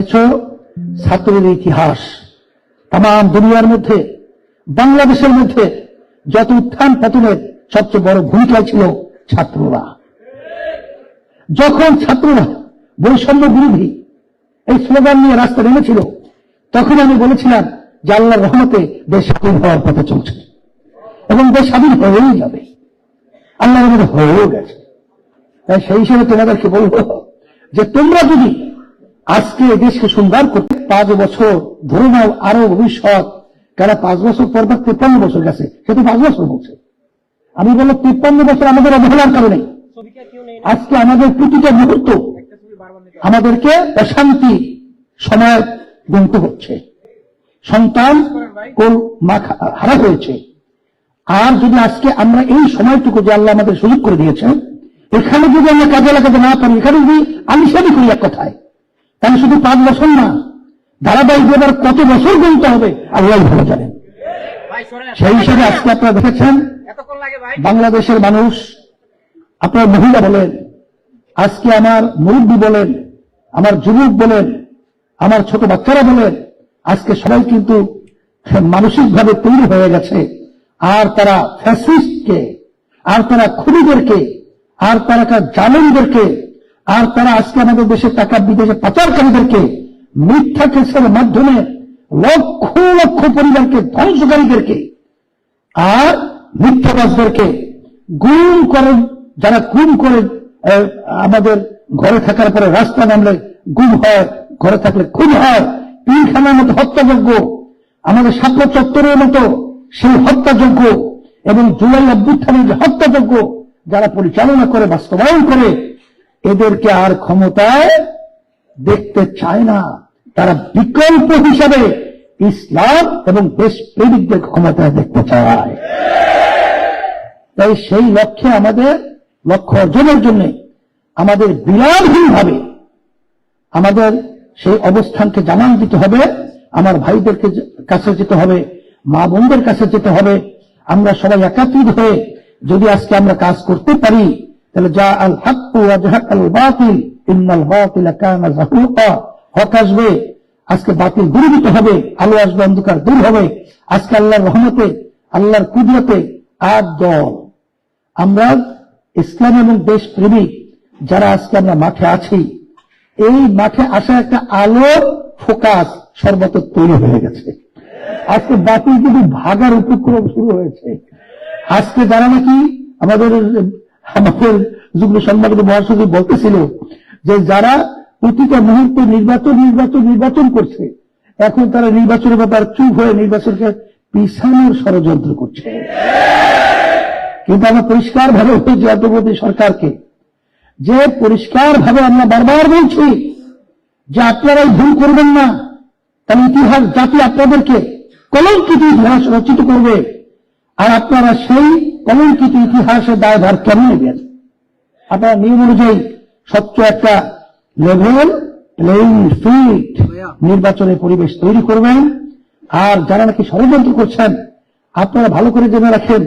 ছাত্রের ইতিহাস। তাম দুনিয়ার মধ্যে, বাংলাদেশের মধ্যে যত উত্থান পতনের সবচেয়ে বড় ভূমিকা ছিল ছাত্ররা। যখন ছাত্ররা বৈষম্য বিরোধী এই স্লোগান নিয়ে রাস্তা নেমেছিল, তখন আমি বলেছিলাম যে আল্লাহর রহমতে দেশ স্বাধীন হওয়ার পথে চলছে এবং দেশ স্বাধীন হয়েই যাবে। আল্লাহর রহমতে হয়েও গেছে। তাই সেই হিসেবে তোমাদেরকে বলব যে তোমরা যদি আজকে এই দেশকে সুন্দর করতে পাঁচ বছর ধরে নাও আরও ভবিষ্যৎ। কারা পাঁচ বছর পর বা তিপ্পান্ন বছর গেছে? সে তো পাঁচ বছর বলছে। আমি বলব তিপ্পান্ন বছর আমাদের অবহেলার কারণে। আজকে আমাদের প্রতিটা মুহূর্ত আমাদেরকে অশান্তি সময় গুনতে হচ্ছে সন্তান কোল হারা হয়েছে। আর যদি আজকে আমরা এই সময়টুকু যে আল্লাহ আমাদের সুযোগ করে দিয়েছেন, এখানে যদি আমরা কাজে লাগাতে না পারি, এখানে যদি আলিশানি করি এক কথায় তাহলে শুধু পাঁচ বছর না ধারাবাহিক এবার কত বছর গুনতে হবে আল্লাহ ভালো জানেন। সেই হিসাবে আজকে আপনারা দেখেছেন বাংলাদেশের মানুষ আপনার মহিলা বলেন আজকে আমার মুরব্বী বলেন আমার যুবক বলেন আমার ছোট বাচ্চারা বলেন আজকে সবাই কিন্তু মানসিকভাবে তৈরি হয়ে গেছে। আর তারা ফ্যাসিস্টকে আর তারা খুনিদেরকে আর তারা জামিনদেরকে আর তারা আজকে আমাদের দেশে টাকা বিদেশে পাচারকারীদেরকে মিথ্যা কেসের মাধ্যমে লক্ষ লক্ষ পরিবারকে ধ্বংসকারীদেরকে আর মিথ্যাবাসদেরকে গুম করেন যারা গুম করে আহ, আমাদের ঘরে থাকার পরে রাস্তা নামলে গুম হয় ঘরে থাকলে খুন হয় পিলখানার মতো হত্যাযজ্ঞ আমাদের সাপলা চত্বরের মতো সেই হত্যাযজ্ঞ এবং জুলাই অভ্যুত্থানের যে হত্যাযজ্ঞ যারা পরিচালনা করে বাস্তবায়ন করে এদেরকে আর ক্ষমতায় দেখতে চায় না। তারা বিকল্প হিসাবে ইসলাম এবং দেশ প্রেমিকদের ক্ষমতায় দেখতে চায়। তাই সেই লক্ষ্যে আমাদের, লক্ষ্য অর্জনের জন্য আমাদের বিরাটহীনভাবে আমাদের সেই অবস্থানকে জানান দিতে হবে। আমার ভাইদেরকে কাছে যেতে হবে, মা বোনদের কাছে যেতে হবে। আমরা সবাই একাত্রিত হয়ে যদি আজকে আমরা কাজ করতে পারি আজকে বাতিল দূরীভূত হবে, আলো আসবে, অন্ধকার দূর হবে। আজকে আল্লাহর রহমতে, আল্লাহর কুদরতে আর দল। আমরা ইসলাম এবং দেশ প্রেমিক, যারা আজকে আমরা মাঠে আছি, এই মাঠে আসা একটা আলো ফোকাস সর্বত তৈরি হয়ে গেছে। আজকে বাতিল কিন্তু ভাগার উপক্রম শুরু হয়েছে, আজকে যারা নাকি আমাদের আমাদের যুগ্ম সম্মানিত মহাসচিব বলতেছিল যে যারা প্রতিটা মুহূর্তে নির্বাচন নির্বাচন নির্বাচন করছে, এখন তারা নির্বাচনের ব্যাপার চুপ হয়ে নির্বাচনকে পিছানোর ষড়যন্ত্র করছে। কিন্তু আমরা পরিষ্কার ভাবে বলছি, অন্তর্বর্তী সরকারকে, যে পরিষ্কার ভাবে আমরা বারবার বলছি যে আপনারা ভুল করবেন না তাহলে ইতিহাস জাতি আপনাদেরকে কলঙ্কিত ইতিহাস রচিত করবে। আর আপনারা সেই কলঙ্কিত ইতিহাসের দায়ভার কেন নেবেন? আপনারা নিয়ম অনুযায়ী সবচেয়ে একটা লেভেল প্লেইং ফিল্ড নির্বাচনের পরিবেশ তৈরি করবেন। আর যারা নাকি ষড়যন্ত্র করছেন, আপনারা ভালো করে জেনে রাখেন